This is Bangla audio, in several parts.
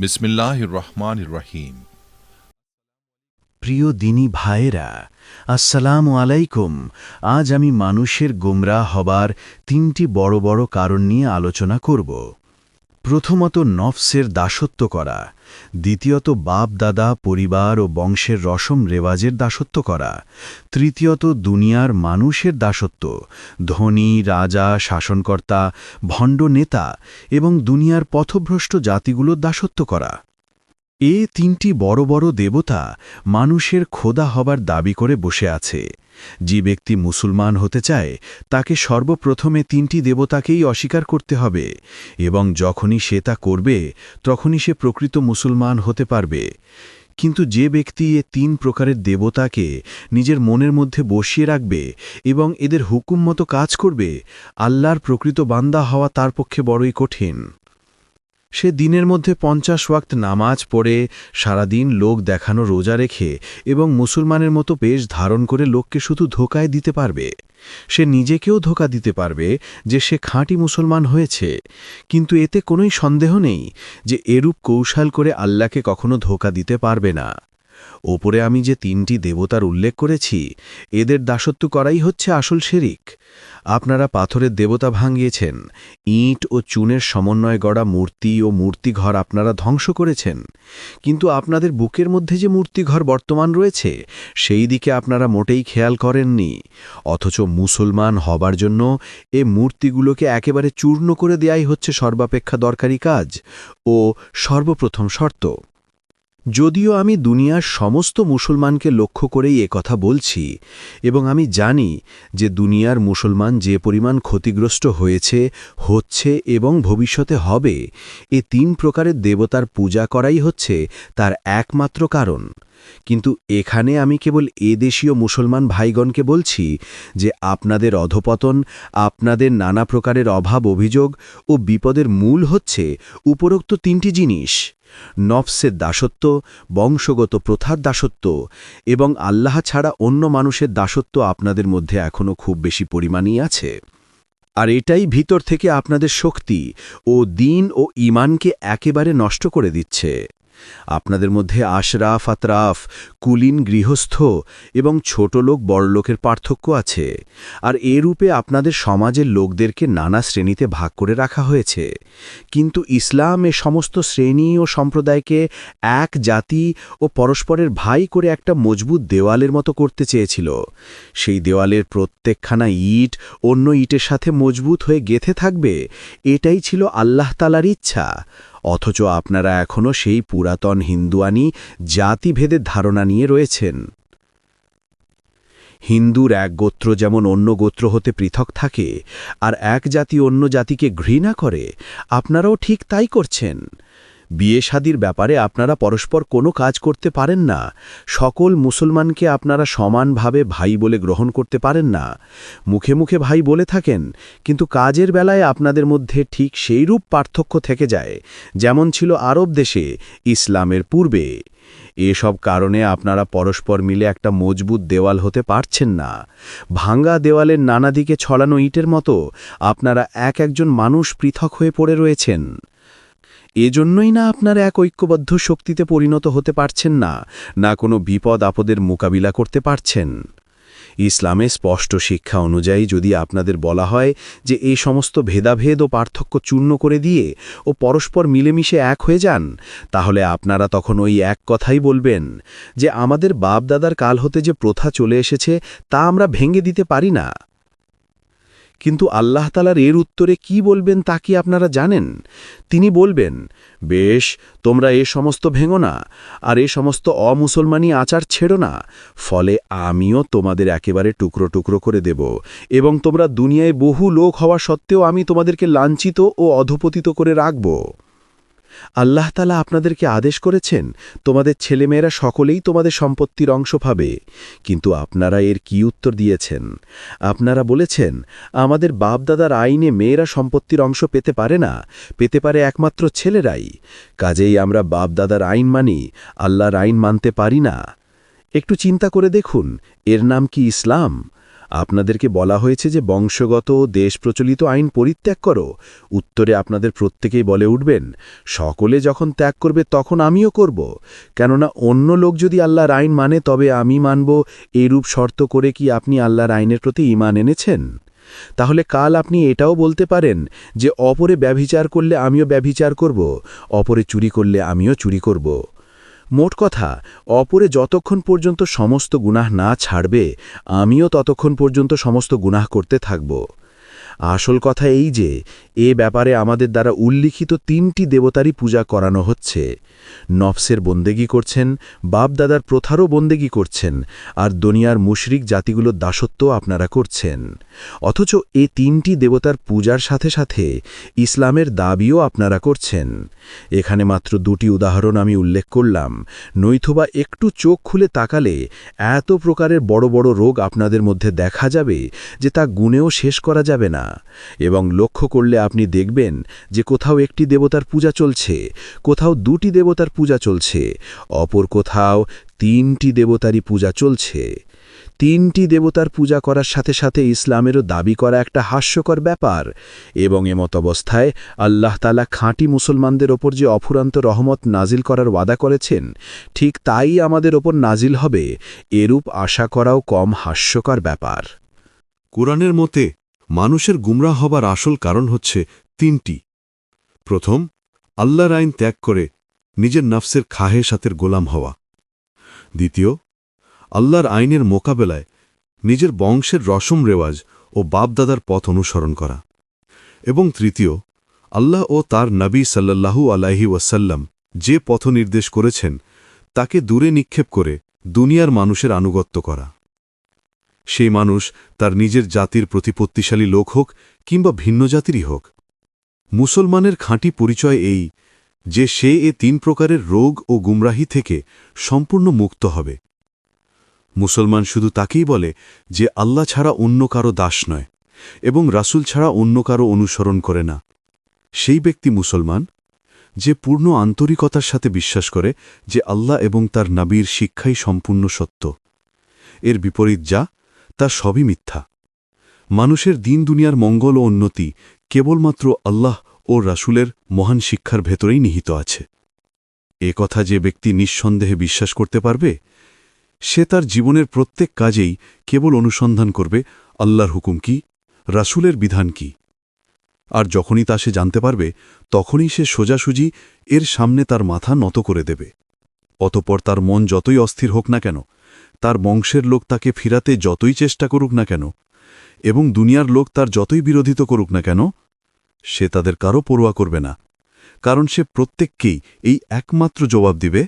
বিসমিল্লাহ রহমান রহিম। প্রিয় দিনী ভাইয়েরা, আসসালাম আলাইকুম। আজ আমি মানুষের গোমরা হবার তিনটি বড় বড় কারণ নিয়ে আলোচনা করব। প্রথমত নফসের দাসত্ব করা, দ্বিতীয়ত বাপ, দাদা, পরিবার ও বংশের রসম রেওয়াজের দাসত্ব করা, তৃতীয়ত দুনিয়ার মানুষের দাসত্ব, ধনী, রাজা, শাসনকর্তা, ভণ্ড নেতা এবং দুনিয়ার পথভ্রষ্ট জাতিগুলোর দাসত্ব করা। এ তিনটি বড় বড় দেবতা মানুষের খোদা হবার দাবি করে বসে আছে। যে ব্যক্তি মুসলমান হতে চায়, তাকে সর্বপ্রথমে তিনটি দেবতাকেই অস্বীকার করতে হবে এবং যখনই সে তা করবে, তখনই সে প্রকৃত মুসলমান হতে পারবে। কিন্তু যে ব্যক্তি এ তিন প্রকারের দেবতাকে নিজের মনের মধ্যে বসিয়ে রাখবে এবং এদের হুকুম মতো কাজ করবে, আল্লাহর প্রকৃত বান্দা হওয়া তার পক্ষে বড়ই কঠিন। সে দিনের মধ্যে পঞ্চাশ ওয়াক্ত নামাজ পড়ে, সারাদিন লোক দেখানো রোজা রেখে এবং মুসলমানের মতো পেশ ধারণ করে লোককে শুধু ধোকায় দিতে পারবে। সে নিজেকেও ধোকা দিতে পারবে যে সে খাঁটি মুসলমান হয়েছে। কিন্তু এতে কোনোই সন্দেহ নেই যে এরূপ কৌশল করে আল্লাহকে কখনো ধোকা দিতে পারবে না। ওপরে আমি যে তিনটি দেবতার উল্লেখ করেছি, এদের দাসত্ব করাই হচ্ছে আসল শেরিক। আপনারা পাথরের দেবতা ভাঙিয়েছেন, ইট ও চুনের সমন্বয় গড়া মূর্তি ও মূর্তিঘর আপনারা ধ্বংস করেছেন। কিন্তু আপনাদের বুকের মধ্যে যে মূর্তিঘর বর্তমান রয়েছে, সেই দিকে আপনারা মোটেই খেয়াল করেননি। অথচ মুসলমান হবার জন্য এ মূর্তিগুলোকে একেবারে চূর্ণ করে দেয়াই হচ্ছে সর্বাপেক্ষা দরকারি কাজ ও সর্বপ্রথম শর্ত। যদিও আমি দুনিয়ার সমস্ত মুসলমানকে লক্ষ্য করেই কথা বলছি, এবং আমি জানি যে দুনিয়ার মুসলমান যে পরিমাণ ক্ষতিগ্রস্ত হয়েছে, হচ্ছে এবং ভবিষ্যতে হবে, এ তিন প্রকারের দেবতার পূজা করাই হচ্ছে, তার একমাত্র কারণ। কিন্তু এখানে আমি কেবল এদেশীয় মুসলমান ভাইগণকে বলছি যে আপনাদের অধপতন, আপনাদের নানা প্রকারের অভাব অভিযোগ ও বিপদের মূল হচ্ছে উপরোক্ত তিনটি জিনিস। নফসের দাসত্ব, বংশগত প্রথার দাসত্ব এবং আল্লাহ ছাড়া অন্য মানুষের দাসত্ব আপনাদের মধ্যে এখনও খুব বেশি পরিমাণই আছে। আর এটাই ভিতর থেকে আপনাদের শক্তি ও দিন ও ইমানকে একেবারে নষ্ট করে দিচ্ছে। আপনাদের মধ্যে আশরাফ, আতরাফ, কুলিন গৃহস্থ এবং ছোট লোক বড়লোকের পার্থক্য আছে। আর এ রূপে আপনাদের সমাজের লোকদেরকে নানা শ্রেণীতে ভাগ করে রাখা হয়েছে। কিন্তু ইসলাম এ সমস্ত শ্রেণি ও সম্প্রদায়কে এক জাতি ও পরস্পরের ভাই করে একটা মজবুত দেওয়ালের মতো করতে চেয়েছিল। সেই দেওয়ালের প্রত্যেকখানা ইট অন্য ইটের সাথে মজবুত হয়ে গেথে থাকবে, এটাই ছিল আল্লাহ তালার ইচ্ছা। অথচ আপনারা এখনও সেই পুরাতন হিন্দুয়ানি জাতিভেদের ধারণা নিয়ে রয়েছেন। হিন্দুর এক গোত্র যেমন অন্য গোত্র হতে পৃথক থাকে, আর এক জাতি অন্য জাতিকে ঘৃণা করে, আপনারাও ঠিক তাই করছেন। বিয়ে শাদির ব্যাপারে আপনারা পরস্পর কোনো কাজ করতে পারেন না। সকল মুসলমানকে আপনারা সমানভাবে ভাই বলে গ্রহণ করতে পারেন না। মুখে মুখে ভাই বলে থাকেন, কিন্তু কাজের বেলায় আপনাদের মধ্যে ঠিক সেইরূপ পার্থক্য থেকে যায়, যেমন ছিল আরব দেশে, ইসলামের পূর্বে। এসব কারণে আপনারা পরস্পর মিলে একটা মজবুত দেওয়াল হতে পারছেন না। ভাঙ্গা দেওয়ালের নানা দিকে ছড়ানো ইটের মতো আপনারা এক একজন মানুষ পৃথক হয়ে পড়ে রয়েছেন। এজন্যই না আপনারা এক ঐক্যবদ্ধ শক্তিতে পরিণত হতে পারছেন না না কোনো বিপদ আপদের মোকাবিলা করতে পারছেন। ইসলামে স্পষ্ট শিক্ষা অনুযায়ী যদি আপনাদের বলা হয় যে এই সমস্ত ভেদাভেদ ও পার্থক্য চূর্ণ করে দিয়ে ও পরস্পর মিলেমিশে এক হয়ে যান, তাহলে আপনারা তখন ওই এক কথাই বলবেন যে আমাদের বাপদাদার কাল হতে যে প্রথা চলে এসেছে তা আমরা ভেঙে দিতে পারি না। কিন্তু আল্লাহ তালার এর উত্তরে কি বলবেন তা কি আপনারা জানেন? তিনি বলবেন, বেশ, তোমরা এ সমস্ত ভেঙো না, আর এ সমস্ত অমুসলমানি আচার ছেড়ো না, ফলে আমিও তোমাদের একেবারে টুকরো টুকরো করে দেব, এবং তোমরা দুনিয়ায় বহু লোক হওয়া সত্ত্বেও আমি তোমাদেরকে লাঞ্ছিত ও অধপতিত করে রাখব। আল্লাহ তালা আপনাদেরকে আদেশ করেছেন, তোমাদের ছেলেমেয়েরা সকলেই তোমাদের সম্পত্তির অংশ পাবে। কিন্তু আপনারা এর কি উত্তর দিয়েছেন? আপনারা বলেছেন, আমাদের বাপদাদার আইনে মেয়েরা সম্পত্তির অংশ পেতে পারে না, পেতে পারে একমাত্র ছেলেরাই। কাজেই আমরা বাপদাদার আইন মানি, আল্লাহর আইন মানতে পারি না। একটু চিন্তা করে দেখুন, এর নাম কি ইসলাম? আপনাদেরকে বলা হয়েছে যে বংশগত দেশ প্রচলিত আইন পরিত্যাগ করো। উত্তরে আপনাদের প্রত্যেকেই বলে উঠবেন, সকলে যখন ত্যাগ করবে তখন আমিও করব। কেননা অন্য লোক যদি আল্লাহর আইন মানে তবে আমি মানব এইরূপ শর্ত করে কি আপনি আল্লাহর আইনের প্রতি ইমান এনেছেন? তাহলে কাল আপনি এটাও বলতে পারেন যে, অপরে ব্যভিচার করলে আমিও ব্যভিচার করব, অপরে চুরি করলে আমিও চুরি করব। মোট কথা, অপরে যতক্ষণ পর্যন্ত সমস্ত গুনাহ না ছাড়বে, আমিও ততক্ষণ পর্যন্ত সমস্ত গুনাহ করতে থাকব। আসল কথা এই যে এ ব্যাপারে আমাদের দ্বারা উল্লিখিত তিনটি দেবতারই পূজা করানো হচ্ছে। নফসের বন্দেগি করছেন, বাপদাদার প্রথারও বন্দেগি করছেন, আর দুনিয়ার মুশরিক জাতিগুলোর দাসত্ব আপনারা করছেন। অথচ এ তিনটি দেবতার পূজার সাথে সাথে ইসলামের দাবিও আপনারা করছেন। এখানে মাত্র দুটি উদাহরণ আমি উল্লেখ করলাম। নৈথবা একটু চোখ খুলে তাকালে এত প্রকারের বড় বড় রোগ আপনাদের মধ্যে দেখা যাবে যে তা গুণেও শেষ করা যাবে না। এবং লক্ষ্য করলে আপনি দেখবেন যে কোথাও একটি দেবতার পূজা চলছে, কোথাও দুটি দেবতার পূজা চলছে, অপর কোথাও তিনটি দেবতারই পূজা চলছে। তিনটি দেবতার পূজা করার সাথে সাথে ইসলামেরও দাবি করা একটা হাস্যকর ব্যাপার এবং এমত অবস্থায় আল্লাহ তালা খাঁটি মুসলমানদের ওপর যে অফুরান্ত রহমত নাজিল করার ওয়াদা করেছেন, ঠিক তাই আমাদের ওপর নাজিল হবে, এরূপ আশা করাও কম হাস্যকর ব্যাপার। কোরআনের মতে মানুষের গুমরা হবার আসল কারণ হচ্ছে তিনটি। প্রথম, আল্লাহর আইন ত্যাগ করে নিজের নফসের খাহে সাথের গোলাম হওয়া। দ্বিতীয়, আল্লাহর আইনের মোকাবেলায় নিজের বংশের রসম রেওয়াজ ও বাপদাদার পথ অনুসরণ করা। এবং তৃতীয়, আল্লাহ ও তার নবী সাল্লাল্লাহু আলাইহি ওয়াসাল্লাম যে পথ নির্দেশ করেছেন, তাকে দূরে নিক্ষেপ করে দুনিয়ার মানুষের আনুগত্য করা। সেই মানুষ তার নিজের জাতির প্রতিপত্তিশালী লোক হোক কিংবা ভিন্ন জাতিরই হোক। মুসলমানের খাঁটি পরিচয় এই যে সে এ তিন প্রকারের রোগ ও গুমরাহি থেকে সম্পূর্ণ মুক্ত হবে। মুসলমান শুধু তাকেই বলে যে আল্লাহ ছাড়া অন্য কারও দাস নয় এবং রাসূল ছাড়া অন্য কারও অনুসরণ করে না। সেই ব্যক্তি মুসলমান যে পূর্ণ আন্তরিকতার সাথে বিশ্বাস করে যে আল্লাহ এবং তার নাবির শিক্ষাই সম্পূর্ণ সত্য। এর বিপরীত যা তা সবই মিথ্যা। মানুষের দিন দুনিয়ার মঙ্গল ও উন্নতি কেবলমাত্র আল্লাহ ও রাসূলের মহান শিক্ষার ভেতরেই নিহিত আছে। এ কথা যে ব্যক্তি নিঃসন্দেহে বিশ্বাস করতে পারবে, সে তার জীবনের প্রত্যেক কাজেই কেবল অনুসন্ধান করবে, আল্লাহর হুকুম কি, রাসূলের বিধান কি। আর যখনই তা সে জানতে পারবে, তখনই সে সোজাসুজি এর সামনে তার মাথা নত করে দেবে। অতপর তার মন যতই অস্থির হোক না কেন তার বংশের লোক তাকে ফিরাতে যতই চেষ্টা করুক না কেন, এবং দুনিয়ার লোক তার যতই বিরোধিত করুক না কেন, সে তাদের কারও পড়ুয়া করবে না, কারণ সে প্রত্যেককেই এই একমাত্র জবাব দিবে,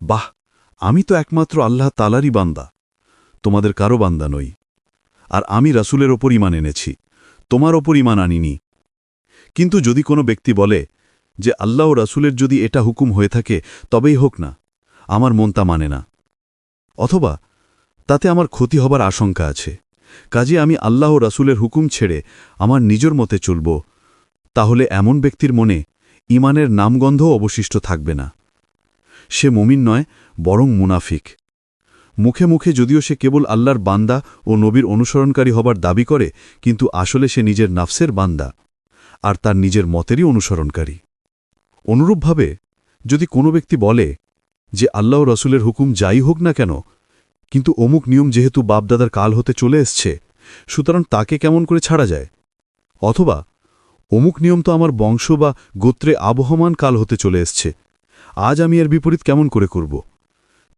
বাহ, আমি তো একমাত্র আল্লাহ তালারই বান্দা, তোমাদের কারও বান্দা নই, আর আমি রাসূলের ওপর ইমান এনেছি, তোমার ওপর ইমান আনিনি। কিন্তু যদি কোনো ব্যক্তি বলে যে, আল্লাহ ও রাসূলের যদি এটা হুকুম হয়ে থাকে, তবেই হোক না, আমার মন তা মানে না। অথবা তাতে আমার ক্ষতি হবার আশঙ্কা আছে। কাজে আমি আল্লাহ রাসূলের হুকুম ছেড়ে আমার নিজের মতে চলব, তাহলে এমন ব্যক্তির মনে ইমানের নামগন্ধও অবশিষ্ট থাকবে না। সে মুমিন নয়, বরং মুনাফিক। মুখে মুখে যদিও সে কেবল আল্লাহর বান্দা ও নবীর অনুসরণকারী হবার দাবি করে, কিন্তু আসলে সে নিজের নাফসের বান্দা আর তার নিজের মতেরই অনুসরণকারী। অনুরূপভাবে যদি কোনো ব্যক্তি বলে যে আল্লাহ রসুলের হুকুম যাই হোক না কেন কিন্তু অমুক নিয়ম যেহেতু বাপদাদার কাল হতে চলে এসছে, সুতরাং তাকে কেমন করে ছাড়া যায়? অথবা, অমুক নিয়ম তো আমার বংশ বা গোত্রে আবহমান কাল হতে চলে এসছে, আজ আমি এর বিপরীত কেমন করে করব?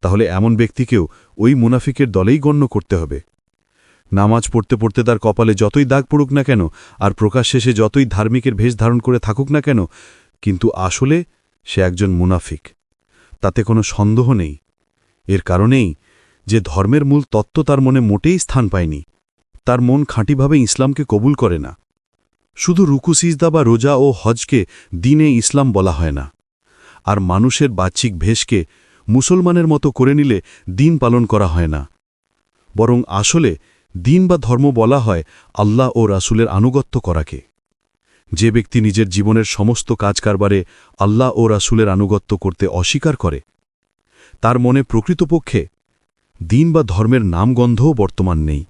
তাহলে এমন ব্যক্তিকেও ওই মুনাফিকের দলেই গণ্য করতে হবে। নামাজ পড়তে পড়তে তার কপালে যতই দাগ পড়ুক না কেন, আর প্রকাশ শেষে যতই ধার্মিকের ভেষ ধারণ করে থাকুক না কেন, কিন্তু আসলে সে একজন মুনাফিক। তাতে কোনো সন্দেহ নেই। এর কারণেই যে ধর্মের মূল তত্ত্ব তার মনে মোটেই স্থান পায়নি। তার মন খাঁটিভাবে ইসলামকে কবুল করে না। শুধু রুকু, সিজদা বা রোজা ও হজকে দিনে ইসলাম বলা হয় না। আর মানুষের বাহ্যিক ভেষকে মুসলমানের মতো করে নিলে দিন পালন করা হয় না। বরং আসলে দিন বা ধর্ম বলা হয় আল্লাহ ও রাসূলের আনুগত্য করাকে। যে ব্যক্তি নিজের জীবনের সমস্ত কাজকারবারে আল্লাহ ও রাসূলের আনুগত্য করতে অস্বীকার করে, তার মনে প্রকৃতপক্ষে দিন বা ধর্মের নামগন্ধও বর্তমান নেই।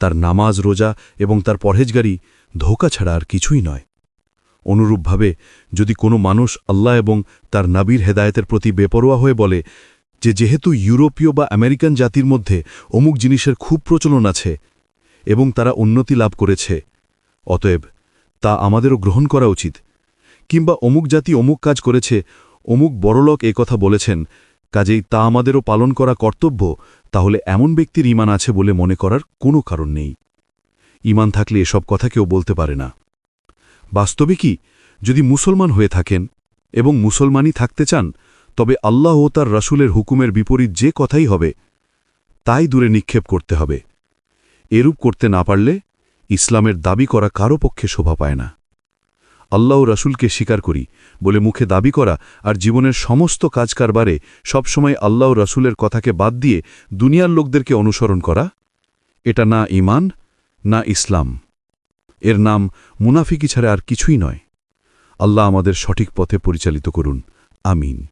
তার নামাজ, রোজা এবং তার পরহেজগারি ধোকা ছাড়া আর কিছুই নয়। অনুরূপভাবে যদি কোনো মানুষ আল্লাহ এবং তার নাবির হেদায়েতের প্রতি বেপরোয়া হয়ে বলে যে যেহেতু ইউরোপীয় বা আমেরিকান জাতির মধ্যে অমুক জিনিসের খুব প্রচলন আছে এবং তারা উন্নতি লাভ করেছে, অতএব তা আমাদেরও গ্রহণ করা উচিত। কিংবা অমুক জাতি অমুক কাজ করেছে, অমুক বড়লোক কথা বলেছেন কাজেই তা আমাদেরও পালন করা কর্তব্য, তাহলে এমন ব্যক্তির ইমান আছে বলে মনে করার কোনো কারণ নেই। ইমান থাকলে এসব কথা কেউ বলতে পারে না। বাস্তবে কি? যদি মুসলমান হয়ে থাকেন এবং মুসলমানই থাকতে চান, তবে আল্লাহ ও তার রাসূলের হুকুমের বিপরীত যে কথাই হবে, তাই দূরে নিক্ষেপ করতে হবে। এরূপ করতে না পারলে ইসলামের দাবি করা কারও পক্ষে শোভা পায় না। আল্লাহ রাসুলকে স্বীকার করি বলে মুখে দাবি করা আর জীবনের সমস্ত কাজ কারবারে সবসময় আল্লাহ রাসুলের কথাকে বাদ দিয়ে দুনিয়ার লোকদেরকে অনুসরণ করা। এটা না ইমান না ইসলাম। এর নাম মুনাফিকি ছাড়া আর কিছুই নয়। আল্লাহ আমাদের সঠিক পথে পরিচালিত করুন। আমিন।